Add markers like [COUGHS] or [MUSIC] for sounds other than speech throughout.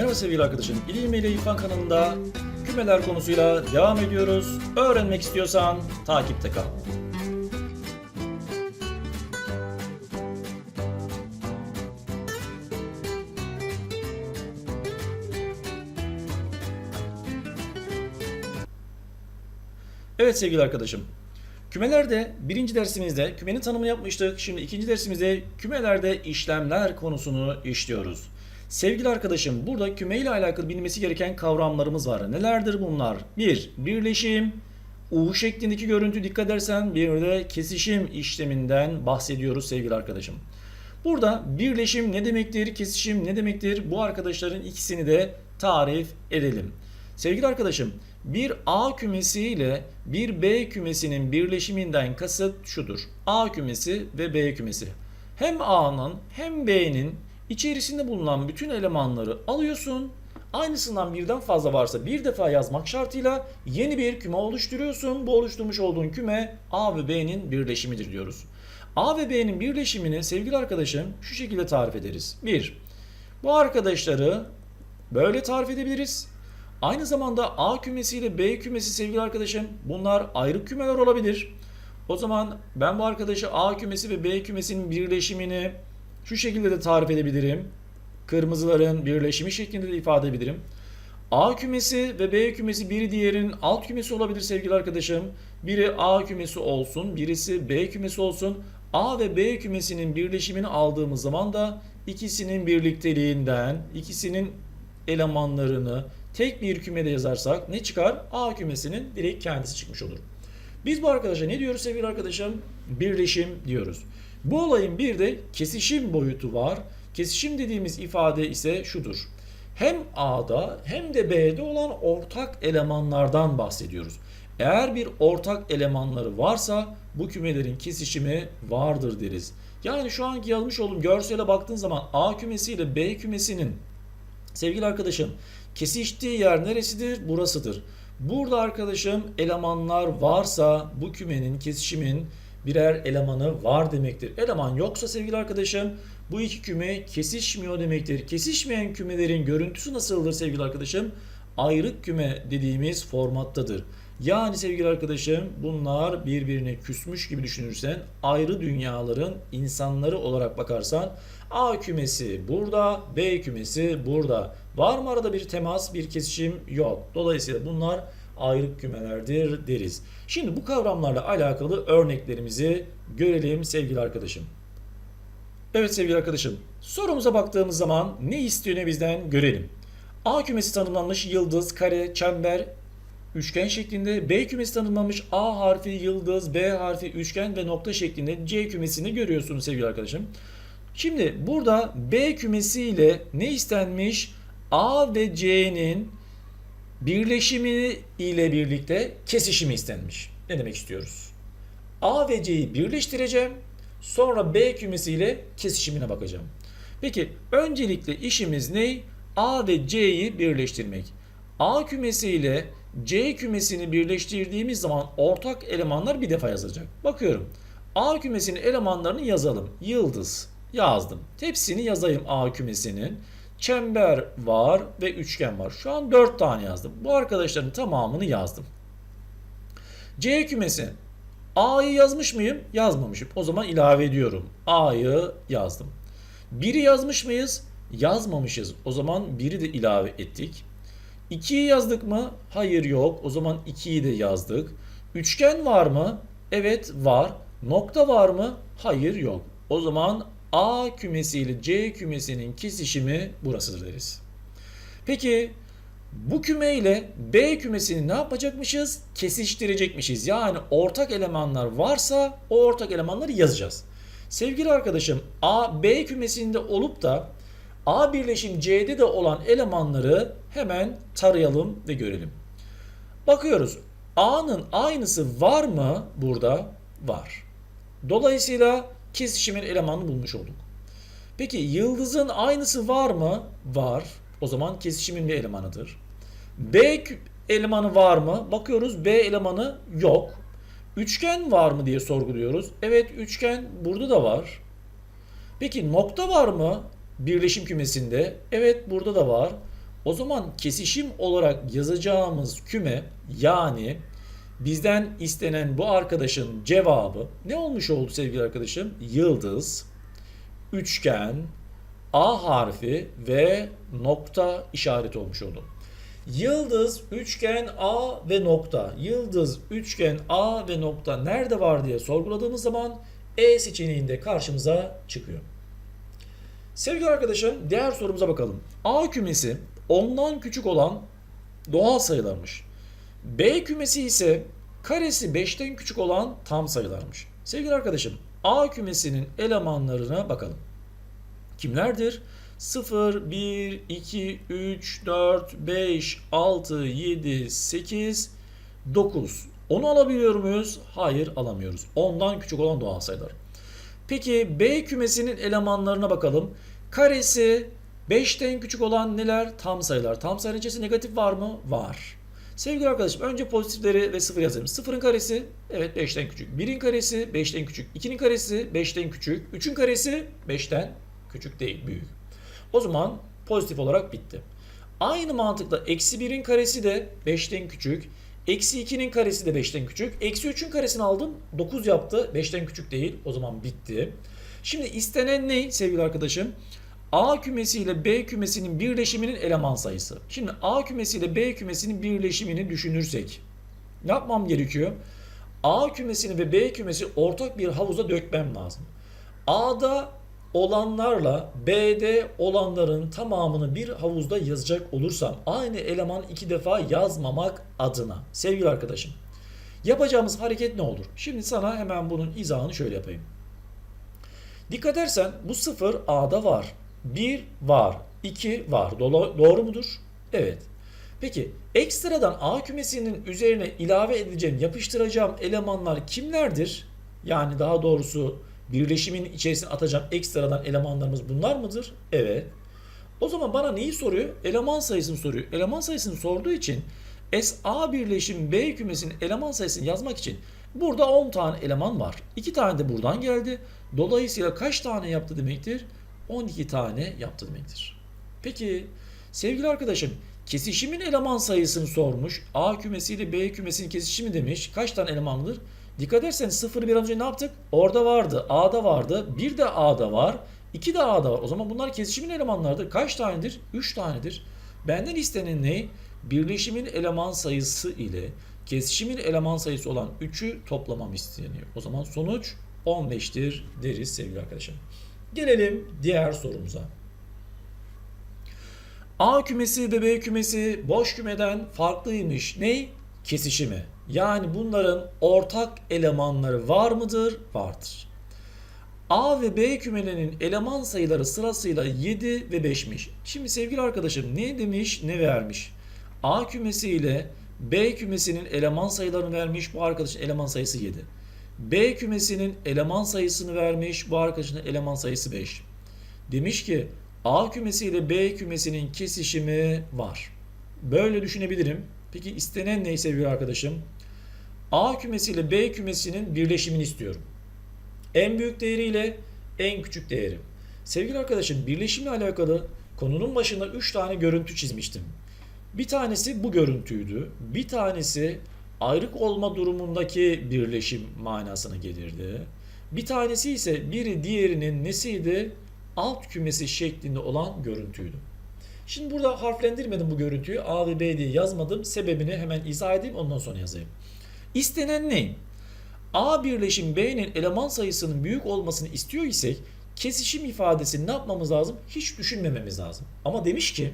Merhaba sevgili arkadaşım. İlim ile İrfan kanalında kümeler konusuyla devam ediyoruz. Öğrenmek istiyorsan takipte kal. Evet sevgili arkadaşım. Kümelerde birinci dersimizde kümenin tanımını yapmıştık. Şimdi ikinci dersimizde kümelerde işlemler konusunu işliyoruz. Sevgili arkadaşım burada küme ile alakalı bilmesi gereken kavramlarımız var. Nelerdir bunlar? 1. Birleşim. U şeklindeki görüntü dikkat edersen bir de kesişim işleminden bahsediyoruz sevgili arkadaşım. Burada birleşim ne demektir, kesişim ne demektir? Bu arkadaşların ikisini de tarif edelim. Sevgili arkadaşım, bir A kümesi ile bir B kümesinin birleşiminden kasıt şudur. A kümesi ve B kümesi. Hem A'nın hem B'nin içerisinde bulunan bütün elemanları alıyorsun. Aynısından birden fazla varsa bir defa yazmak şartıyla yeni bir küme oluşturuyorsun. Bu oluşturmuş olduğun küme A ve B'nin birleşimidir diyoruz. A ve B'nin birleşimini sevgili arkadaşım şu şekilde tarif ederiz. 1. Bu arkadaşları böyle tarif edebiliriz. Aynı zamanda A kümesi ile B kümesi sevgili arkadaşım bunlar ayrı kümeler olabilir. O zaman ben bu arkadaşı A kümesi ve B kümesinin birleşimini şu şekilde de tarif edebilirim. Kırmızıların birleşimi şeklinde de ifade edebilirim. A kümesi ve B kümesi biri diğerinin alt kümesi olabilir sevgili arkadaşım. Biri A kümesi olsun, birisi B kümesi olsun. A ve B kümesinin birleşimini aldığımız zaman da ikisinin birlikteliğinden, ikisinin elemanlarını tek bir kümede yazarsak ne çıkar? A kümesinin direkt kendisi çıkmış olur. Biz bu arkadaşa ne diyoruz sevgili arkadaşım? Birleşim diyoruz. Bu olayın bir de kesişim boyutu var. Kesişim dediğimiz ifade ise şudur. Hem A'da hem de B'de olan ortak elemanlardan bahsediyoruz. Eğer bir ortak elemanları varsa bu kümelerin kesişimi vardır deriz. Yani şu anki yazmış olduğum görsele baktığın zaman A kümesi ile B kümesinin sevgili arkadaşım kesiştiği yer neresidir? Burasıdır. Burada arkadaşım elemanlar varsa bu kümenin kesişimin birer elemanı var demektir. Eleman yoksa sevgili arkadaşım bu iki küme kesişmiyor demektir. Kesişmeyen kümelerin görüntüsü nasıldır sevgili arkadaşım? Ayrık küme dediğimiz formattadır. Yani sevgili arkadaşım bunlar birbirine küsmüş gibi düşünürsen ayrı dünyaların insanları olarak bakarsan A kümesi burada, B kümesi burada. Var mı arada bir temas, bir kesişim? Yok. Dolayısıyla bunlar ayrık kümelerdir deriz. Şimdi bu kavramlarla alakalı örneklerimizi görelim sevgili arkadaşım. Evet sevgili arkadaşım, sorumuza baktığımız zaman ne istiyor bizden görelim. A kümesi tanımlanmış yıldız, kare, çember, üçgen şeklinde. B kümesi tanımlanmış A harfi yıldız, B harfi üçgen ve nokta şeklinde C kümesini görüyorsunuz sevgili arkadaşım. Şimdi burada B kümesi ile ne istenmiş? A ve C'nin birleşimi ile birlikte kesişimi istenmiş. Ne demek istiyoruz? A ve C'yi birleştireceğim. Sonra B kümesi ile kesişimine bakacağım. Peki öncelikle işimiz ne? A ve C'yi birleştirmek. A kümesi ile C kümesini birleştirdiğimiz zaman ortak elemanlar bir defa yazılacak. Bakıyorum. A kümesinin elemanlarını yazalım. Yıldız yazdım. Hepsini yazayım A kümesinin. Çember var ve üçgen var. Şu an 4 tane yazdım. Bu arkadaşların tamamını yazdım. C kümesi. A'yı yazmış mıyım? Yazmamışım. O zaman ilave ediyorum. A'yı yazdım. 1'i yazmış mıyız? Yazmamışız. O zaman 1'i de ilave ettik. 2'yi yazdık mı? Hayır yok. O zaman 2'yi de yazdık. Üçgen var mı? Evet var. Nokta var mı? Hayır yok. O zaman A kümesi ile C kümesinin kesişimi burasıdır deriz. Peki bu küme ile B kümesini ne yapacakmışız? Kesiştirecekmişiz. Yani ortak elemanlar varsa o ortak elemanları yazacağız. Sevgili arkadaşım A, B kümesinde olup da A birleşim C'de de olan elemanları hemen tarayalım ve görelim. Bakıyoruz. A'nın aynısı var mı burada? Var. Dolayısıyla kesişimin elemanını bulmuş olduk. Peki yıldızın aynısı var mı? Var. O zaman kesişimin bir elemanıdır. B elemanı var mı? Bakıyoruz B elemanı yok. Üçgen var mı diye sorguluyoruz. Evet üçgen burada da var. Peki nokta var mı birleşim kümesinde? Evet burada da var. O zaman kesişim olarak yazacağımız küme yani bizden istenen bu arkadaşın cevabı ne olmuş oldu sevgili arkadaşım? Yıldız, üçgen, A harfi ve nokta işareti olmuş oldu. Yıldız, üçgen, A ve nokta. Yıldız, üçgen, A ve nokta nerede var diye sorguladığımız zaman E seçeneğinde karşımıza çıkıyor. Sevgili arkadaşım diğer sorumuza bakalım. A kümesi ondan küçük olan doğal sayılarmış. B kümesi ise karesi 5'ten küçük olan tam sayılarmış. Sevgili arkadaşım A kümesinin elemanlarına bakalım. Kimlerdir? 0, 1, 2, 3, 4, 5, 6, 7, 8, 9. Onu alabiliyor muyuz? Hayır alamıyoruz. Ondan küçük olan doğal sayılar. Peki B kümesinin elemanlarına bakalım. Karesi 5'ten küçük olan neler? Tam sayılar. Tam sayıların içerisinde negatif var mı? Var. Sevgili arkadaşım önce pozitifleri ve sıfır yazalım. Sıfırın karesi evet 5'ten küçük. 1'in karesi 5'ten küçük. 2'nin karesi 5'ten küçük. 3'ün karesi 5'ten küçük değil büyük. O zaman pozitif olarak bitti. Aynı mantıkla eksi 1'in karesi de 5'ten küçük. Eksi 2'nin karesi de 5'ten küçük. Eksi 3'ün karesini aldım. 9 yaptı. 5'ten küçük değil. O zaman bitti. Şimdi istenen ne sevgili arkadaşım? A kümesi ile B kümesinin birleşiminin eleman sayısı. Şimdi A kümesi ile B kümesinin birleşimini düşünürsek ne yapmam gerekiyor? A kümesini ve B kümesi ortak bir havuza dökmem lazım. A'da olanlarla B'de olanların tamamını bir havuzda yazacak olursam aynı eleman iki defa yazmamak adına sevgili arkadaşım yapacağımız hareket ne olur? Şimdi sana hemen bunun izahını şöyle yapayım. Dikkat edersen bu sıfır A'da var. 1 var. 2 var. Dola- Doğru mudur? Evet. Peki ekstradan A kümesinin üzerine ilave edeceğim, yapıştıracağım elemanlar kimlerdir? Yani daha doğrusu birleşimin içerisine atacağım ekstradan elemanlarımız bunlar mıdır? Evet. O zaman bana neyi soruyor? Eleman sayısını soruyor. Eleman sayısını sorduğu için SA birleşim B kümesinin eleman sayısını yazmak için burada 10 tane eleman var. 2 tane de buradan geldi. Dolayısıyla kaç tane yaptı demektir? 12 tane yaptı demektir. Peki sevgili arkadaşım kesişimin eleman sayısını sormuş. A kümesi ile B kümesinin kesişimi demiş. Kaç tane elemanlıdır? Dikkat ederseniz 0 bir an önce ne yaptık? Orada vardı. A'da vardı. Bir de A'da var. 2 de A'da var. O zaman bunlar kesişimin elemanlarıdır. Kaç tanedir? 3 tanedir. Benden istenen ne? Birleşimin eleman sayısı ile kesişimin eleman sayısı olan 3'ü toplamam isteniyor. O zaman sonuç 15'tir deriz sevgili arkadaşım. Gelelim diğer sorumuza. A kümesi ve B kümesi boş kümeden farklıymış. Ney? Kesişimi. Yani bunların ortak elemanları var mıdır? Vardır. A ve B kümelerinin eleman sayıları sırasıyla 7 ve 5'miş. Şimdi sevgili arkadaşım ne demiş ne vermiş? A kümesi ile B kümesinin eleman sayılarını vermiş. Bu arkadaşın eleman sayısı 7. B kümesinin eleman sayısını vermiş. Bu arkadaşın eleman sayısı 5. Demiş ki A kümesi ile B kümesinin kesişimi var. Böyle düşünebilirim. Peki istenen ne sevgili arkadaşım? A kümesi ile B kümesinin birleşimini istiyorum. En büyük değeriyle en küçük değeri. Sevgili arkadaşım birleşimle alakalı konunun başında 3 tane görüntü çizmiştim. Bir tanesi bu görüntüydü. Bir tanesi ayrık olma durumundaki birleşim manasına gelirdi. Bir tanesi ise biri diğerinin nesiydi? Alt kümesi şeklinde olan görüntüydü. Şimdi burada harflendirmedim bu görüntüyü. A ve B diye yazmadım. Sebebini hemen izah edeyim ondan sonra yazayım. İstenen ne? A birleşim B'nin eleman sayısının büyük olmasını istiyor isek kesişim ifadesini ne yapmamız lazım? Hiç düşünmememiz lazım. Ama demiş ki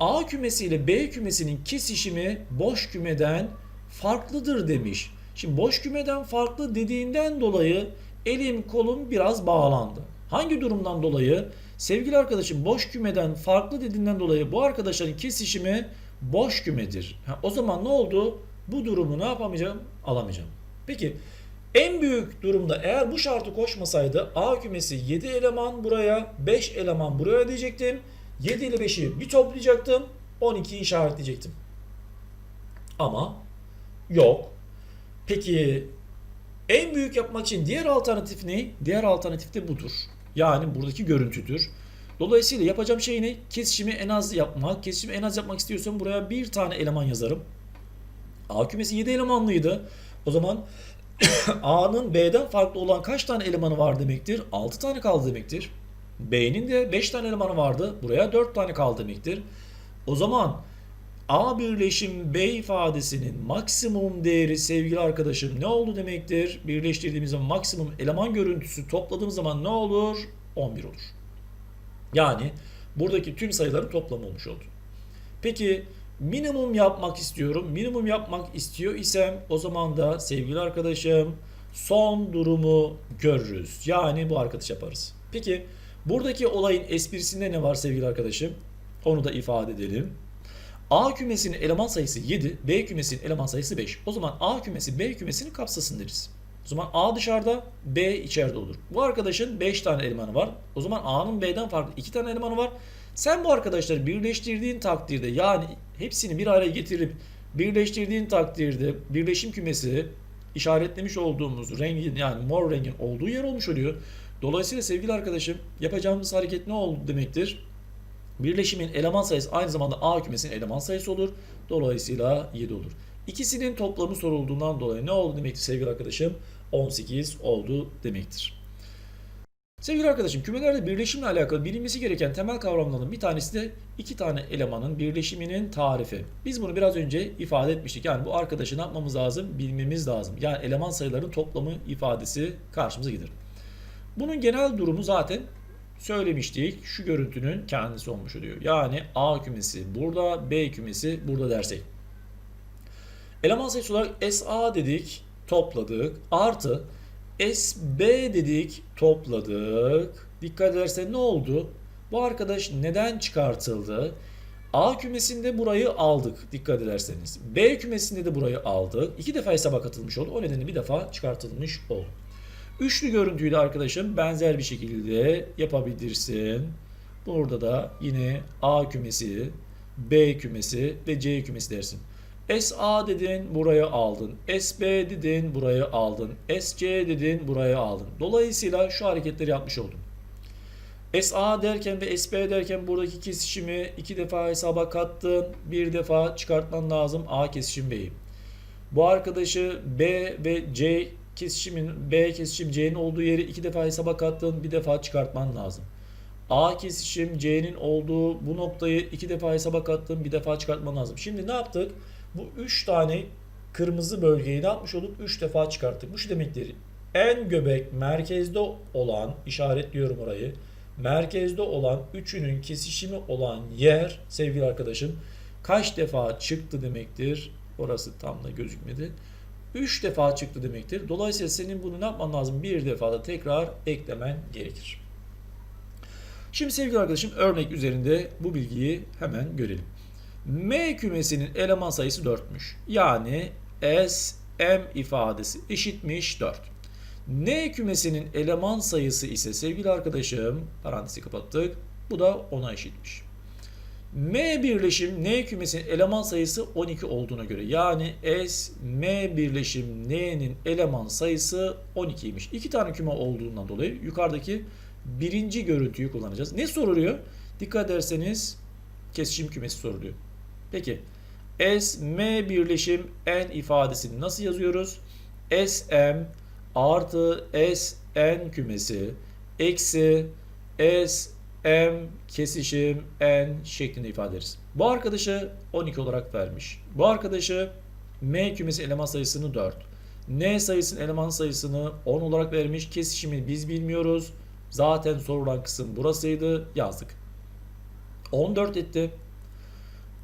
A kümesi ile B kümesinin kesişimi boş kümeden farklıdır demiş. Şimdi boş kümeden farklı dediğinden dolayı elim kolum biraz bağlandı. Hangi durumdan dolayı? Sevgili arkadaşım boş kümeden farklı dediğinden dolayı bu arkadaşların kesişimi boş kümedir. Ha, o zaman ne oldu? Bu durumu ne yapamayacağım? Alamayacağım. Peki en büyük durumda eğer bu şartı koşmasaydı A kümesi 7 eleman buraya 5 eleman buraya diyecektim. 7 ile 5'i bir toplayacaktım. 12'yi işaretleyecektim. Ama yok. Peki en büyük yapmak için diğer alternatif ne? Diğer alternatif de budur. Yani buradaki görüntüdür. Dolayısıyla yapacağım şey ne? Kesişimi en az yapmak. Kesişimi en az yapmak istiyorsam buraya bir tane eleman yazarım. A kümesi 7 elemanlıydı. O zaman [COUGHS] A'nın B'den farklı olan kaç tane elemanı var demektir? 6 tane kaldı demektir. B'nin de 5 tane elemanı vardı. Buraya 4 tane kaldı demektir. O zaman A birleşim B ifadesinin maksimum değeri sevgili arkadaşım ne oldu demektir? Birleştirdiğimiz zaman maksimum eleman görüntüsü topladığımız zaman ne olur? 11 olur. Yani buradaki tüm sayıların toplamı olmuş oldu. Peki minimum yapmak istiyorum. Minimum yapmak istiyor isem o zaman da sevgili arkadaşım son durumu görürüz. Yani bu arkadaş yaparız. Peki buradaki olayın esprisinde ne var sevgili arkadaşım? Onu da ifade edelim. A kümesinin eleman sayısı 7, B kümesinin eleman sayısı 5. O zaman A kümesi B kümesini kapsasın deriz. O zaman A dışarıda, B içeride olur. Bu arkadaşın 5 tane elemanı var. O zaman A'nın B'den farklı 2 tane elemanı var. Sen bu arkadaşları birleştirdiğin takdirde yani hepsini bir araya getirip birleştirdiğin takdirde birleşim kümesi işaretlemiş olduğumuz rengin yani mor rengin olduğu yer olmuş oluyor. Dolayısıyla sevgili arkadaşım yapacağımız hareket ne oldu demektir? Birleşimin eleman sayısı aynı zamanda A kümesinin eleman sayısı olur. Dolayısıyla 7 olur. İkisinin toplamı sorulduğundan dolayı ne oldu demektir sevgili arkadaşım? 18 oldu demektir. Sevgili arkadaşım kümelerde birleşimle alakalı bilinmesi gereken temel kavramların bir tanesi de iki tane elemanın birleşiminin tarifi. Biz bunu biraz önce ifade etmiştik. Yani bu arkadaşı ne yapmamız lazım? Bilmemiz lazım. Yani eleman sayılarının toplamı ifadesi karşımıza gelir. Bunun genel durumu zaten söylemiştik. Şu görüntünün kendisi olmuş oluyor. Yani A kümesi burada, B kümesi burada dersek. Eleman sayısı olarak SA dedik, topladık. Artı SB dedik, topladık. Dikkat edersen ne oldu? Bu arkadaş neden çıkartıldı? A kümesinde burayı aldık dikkat ederseniz. B kümesinde de burayı aldık. İki defa hesaba katılmış oldu. O nedenle bir defa çıkartılmış oldu. Üçlü görüntüyü de arkadaşım benzer bir şekilde yapabilirsin. Burada da yine A kümesi, B kümesi ve C kümesi dersin. SA dedin buraya aldın. SB dedin buraya aldın. SC dedin buraya aldın. Dolayısıyla şu hareketleri yapmış oldun. SA derken ve SB derken buradaki kesişimi iki defa hesaba kattın. Bir defa çıkartman lazım A kesişim B'yi. Bu arkadaşı B ve C kesişimin B kesişim C'nin olduğu yeri iki defa hesaba kattın. Bir defa çıkartman lazım. A kesişim C'nin olduğu bu noktayı iki defa hesaba kattın. Bir defa çıkartman lazım. Şimdi ne yaptık? Bu üç tane kırmızı bölgeyi ne yapmış olduk? Üç defa çıkarttık. Bu şu demektir. En göbek merkezde olan işaretliyorum orayı. Merkezde olan üçünün kesişimi olan yer sevgili arkadaşım kaç defa çıktı demektir. Orası tam da gözükmedi. 3 defa çıktı demektir. Dolayısıyla senin bunu ne yapman lazım? Bir defa da tekrar eklemen gerekir. Şimdi sevgili arkadaşım örnek üzerinde bu bilgiyi hemen görelim. M kümesinin eleman sayısı 4'müş. Yani S, M ifadesi eşitmiş 4. N kümesinin eleman sayısı ise sevgili arkadaşım parantezi kapattık. Bu da 10'a eşitmiş. M birleşim N kümesinin eleman sayısı 12 olduğuna göre yani S M birleşim N'nin eleman sayısı 12'ymiş. İki tane küme olduğundan dolayı yukarıdaki birinci görüntüyü kullanacağız. Ne soruluyor? Dikkat ederseniz kesişim kümesi soruluyor. Peki S M birleşim N ifadesini nasıl yazıyoruz? S M artı S N kümesi eksi S M kesişim N şeklinde ifade ederiz. Bu arkadaşı 12 olarak vermiş. Bu arkadaşı M kümesi eleman sayısını 4. N sayısının eleman sayısını 10 olarak vermiş. Kesişimi biz bilmiyoruz. Zaten sorulan kısım burasıydı. Yazdık. 14 etti.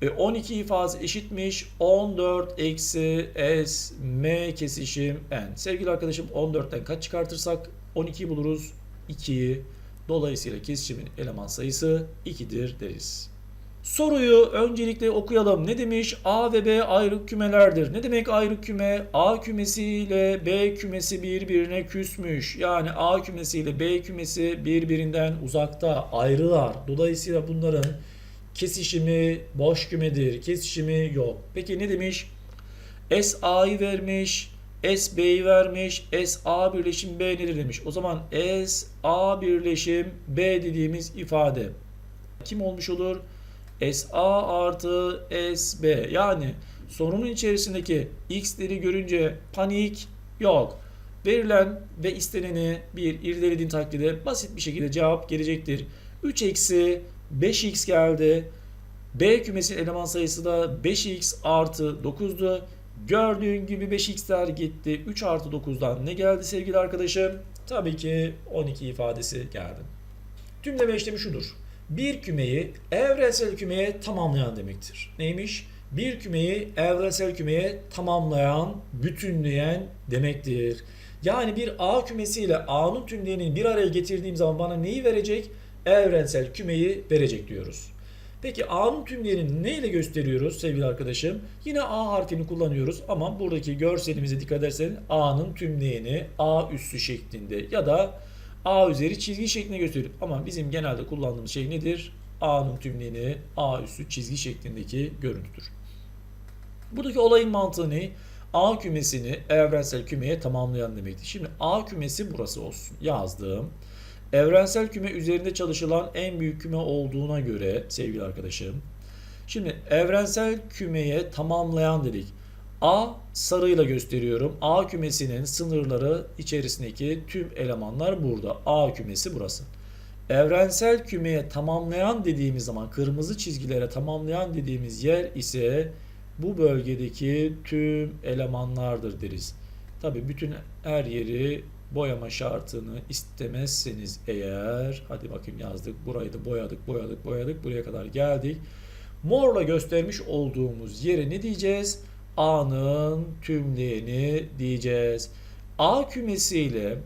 E 12 ifadesi eşitmiş. 14 eksi S M kesişim N. Sevgili arkadaşım 14'ten kaç çıkartırsak 12'yi buluruz. 2'yi Dolayısıyla kesişimin eleman sayısı 2'dir deriz. Soruyu öncelikle okuyalım. Ne demiş? A ve B ayrı kümelerdir. Ne demek ayrı küme? A kümesi ile B kümesi birbirine küsmüş. Yani A kümesi ile B kümesi birbirinden uzakta, ayrılar. Dolayısıyla bunların kesişimi boş kümedir. Kesişimi yok. Peki ne demiş? S A'yı vermiş. S B'yi vermiş. S A birleşim B nedir demiş. O zaman S A birleşim B dediğimiz ifade kim olmuş olur? SA artı SB. Yani sorunun içerisindeki x'leri görünce panik yok. Verilen ve isteneni bir irdelediğin takdirde basit bir şekilde cevap gelecektir. 3 eksi 5x geldi. B kümesinin eleman sayısı da 5x artı 9'du. Gördüğün gibi 5x'ler gitti. 3 artı 9'dan ne geldi sevgili arkadaşım? Tabii ki 12 ifadesi geldi. Tümleme işlemi şudur. Bir kümeyi evrensel kümeye tamamlayan demektir. Neymiş? Bir kümeyi evrensel kümeye tamamlayan, bütünleyen demektir. Yani bir A kümesiyle A'nın tümleyenini bir araya getirdiğim zaman bana neyi verecek? Evrensel kümeyi verecek diyoruz. Peki A'nın tümleyenini ne ile gösteriyoruz sevgili arkadaşım? Yine A harfini kullanıyoruz ama buradaki görselimize dikkat ederseniz A'nın tümleyeni A üssü şeklinde ya da A üzeri çizgi şeklinde gösteriyor. Ama bizim genelde kullandığımız şey nedir? A'nın tümleyeni A üssü çizgi şeklindeki görüntüdür. Buradaki olayın mantığı ne? A kümesini evrensel kümeye tamamlayan demektir. Şimdi A kümesi burası olsun. Yazdım. Evrensel küme üzerinde çalışılan en büyük küme olduğuna göre sevgili arkadaşım. Şimdi evrensel kümeye tamamlayan dedik. A sarıyla gösteriyorum. A kümesinin sınırları içerisindeki tüm elemanlar burada. A kümesi burası. Evrensel kümeye tamamlayan dediğimiz zaman kırmızı çizgilere tamamlayan dediğimiz yer ise bu bölgedeki tüm elemanlardır deriz. Tabi bütün her yeri boyama şartını istemezseniz eğer hadi bakayım yazdık burayı da boyadık boyadık boyadık buraya kadar geldik. Morla göstermiş olduğumuz yere ne diyeceğiz? A'nın tümleyeni diyeceğiz. A kümesiyle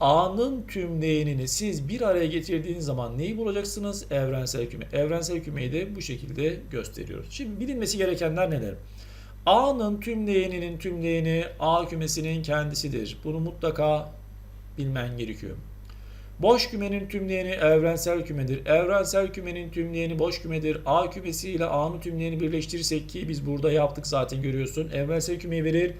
A'nın tümleyenini siz bir araya getirdiğiniz zaman neyi bulacaksınız? Evrensel küme. Evrensel kümeyi de bu şekilde gösteriyoruz. Şimdi bilinmesi gerekenler neler? A'nın tümleyeninin tümleyeni A kümesinin kendisidir. Bunu mutlaka bilmen gerekiyor. Boş kümenin tümleyeni evrensel kümedir. Evrensel kümenin tümleyeni boş kümedir. A kümesi ile A'nın tümleyeni birleştirirsek ki biz burada yaptık zaten görüyorsun. Evrensel kümeyi verir.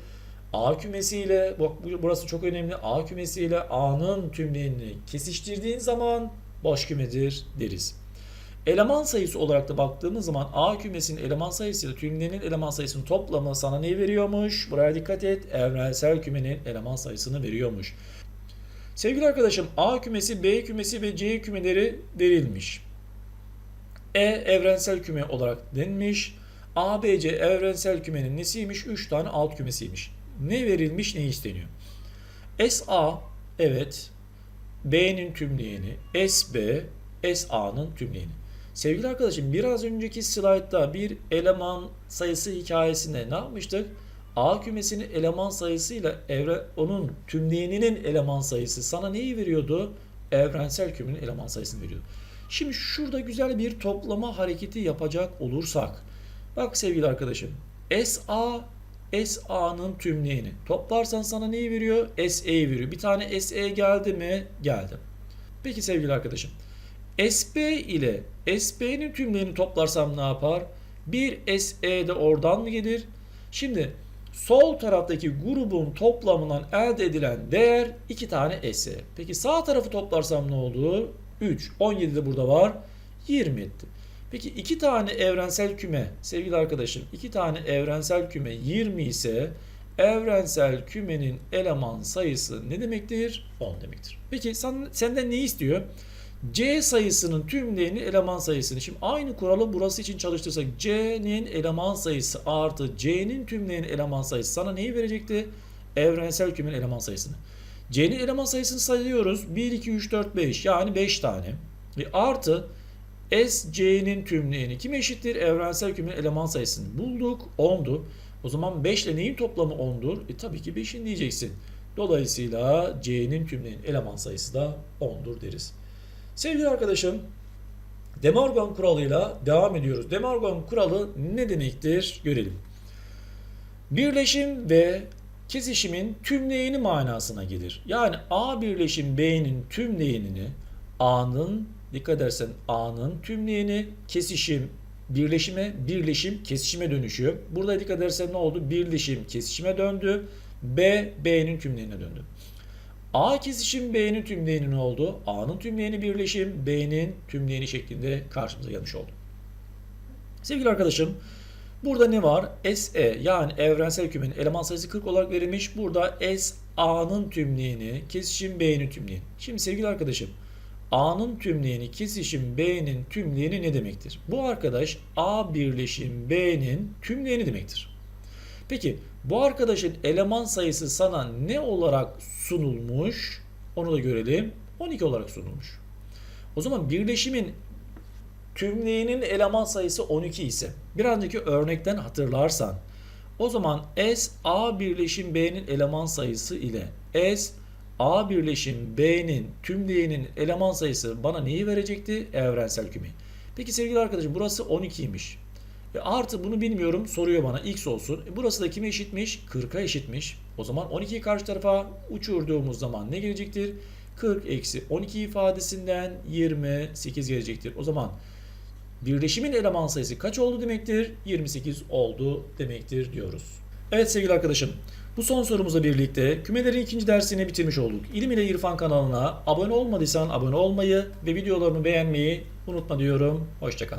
A kümesi ile bak burası çok önemli. A kümesi ile A'nın tümleyenini kesiştirdiğin zaman boş kümedir deriz. Eleman sayısı olarak da baktığımız zaman A kümesinin eleman sayısı ile tümleyenin eleman sayısının toplamı sana ne veriyormuş? Buraya dikkat et. Evrensel kümenin eleman sayısını veriyormuş. Sevgili arkadaşım A kümesi, B kümesi ve C kümeleri verilmiş. E evrensel küme olarak denilmiş. A, B, C evrensel kümenin nesiymiş? 3 tane alt kümesiymiş. Ne verilmiş, ne isteniyor? SA evet B'nin tümleyeni, SB SA'nın tümleyeni. Sevgili arkadaşım biraz önceki slaytta bir eleman sayısı hikayesinde ne yapmıştık? A kümesinin eleman sayısıyla evre, onun tümleyeninin eleman sayısı sana neyi veriyordu? Evrensel kümenin eleman sayısını veriyordu. Şimdi şurada güzel bir toplama hareketi yapacak olursak. Bak sevgili arkadaşım. SA SA'nın tümleyeni. Toplarsan sana neyi veriyor? SA'yı veriyor. Bir tane SA geldi mi? Geldi. Peki sevgili arkadaşım. SB ile SB'nin tümleyeni toplarsam ne yapar? Bir SE de oradan mı gelir? Şimdi sol taraftaki grubun toplamından elde edilen değer 2 tane SE. Peki sağ tarafı toplarsam ne olur? 3. 17 de burada var. 20 etti. Peki iki tane evrensel küme sevgili arkadaşım iki tane evrensel küme 20 ise evrensel kümenin eleman sayısı ne demektir? 10 demektir. Peki sen, senden ne istiyor? C sayısının tümleyeni eleman sayısını. Şimdi aynı kuralı burası için çalıştırsak C'nin eleman sayısı artı C'nin tümleyeni eleman sayısı sana neyi verecekti? Evrensel kümenin eleman sayısını. C'nin eleman sayısını sayıyoruz. 1, 2, 3, 4, 5 yani 5 tane. E artı SC'nin tümleyeni kim eşittir? Evrensel kümenin eleman sayısını bulduk. 10'du. O zaman 5 ile neyin toplamı 10'dur? E tabii ki 5'in diyeceksin. Dolayısıyla C'nin tümleyen eleman sayısı da 10'dur deriz. Sevgili arkadaşım, De Morgan kuralıyla devam ediyoruz. De Morgan kuralı ne demektir görelim. Birleşim ve kesişimin tümleyeni manasına gelir. Yani A birleşim B'nin tümleyenini A'nın dikkat edersen A'nın tümleyeni kesişim birleşime birleşim kesişime dönüşüyor. Burada dikkat edersen ne oldu? Birleşim kesişime döndü. B B'nin tümleyene döndü. A kesişim B'nin tümleyeni ne oldu? A'nın tümleyeni birleşim B'nin tümleyeni şeklinde karşımıza gelmiş oldu. Sevgili arkadaşım burada ne var? SE yani evrensel kümenin eleman sayısı 40 olarak verilmiş. Burada S A'nın tümleyeni kesişim B'nin tümleyeni. Şimdi sevgili arkadaşım A'nın tümleyeni kesişim B'nin tümleyeni ne demektir? Bu arkadaş A birleşim B'nin tümleyeni demektir. Peki bu arkadaşın eleman sayısı sana ne olarak sunulmuş? Onu da görelim. 12 olarak sunulmuş. O zaman birleşimin tümleyinin eleman sayısı 12 ise bir önceki örnekten hatırlarsan o zaman S A birleşim B'nin eleman sayısı ile S A birleşim B'nin tümleyinin eleman sayısı bana neyi verecekti? Evrensel küme. Peki sevgili arkadaşım burası 12'ymiş. E artı bunu bilmiyorum soruyor bana x olsun. E burası da kime eşitmiş? 40'a eşitmiş. O zaman 12'yi karşı tarafa uçurduğumuz zaman ne gelecektir? 40 eksi 12 ifadesinden 28 gelecektir. O zaman birleşimin eleman sayısı kaç oldu demektir? 28 oldu demektir diyoruz. Evet sevgili arkadaşım bu son sorumuzla birlikte kümelerin ikinci dersini bitirmiş olduk. İlim ile İrfan kanalına abone olmadıysan abone olmayı ve videolarımı beğenmeyi unutma diyorum. Hoşçakal.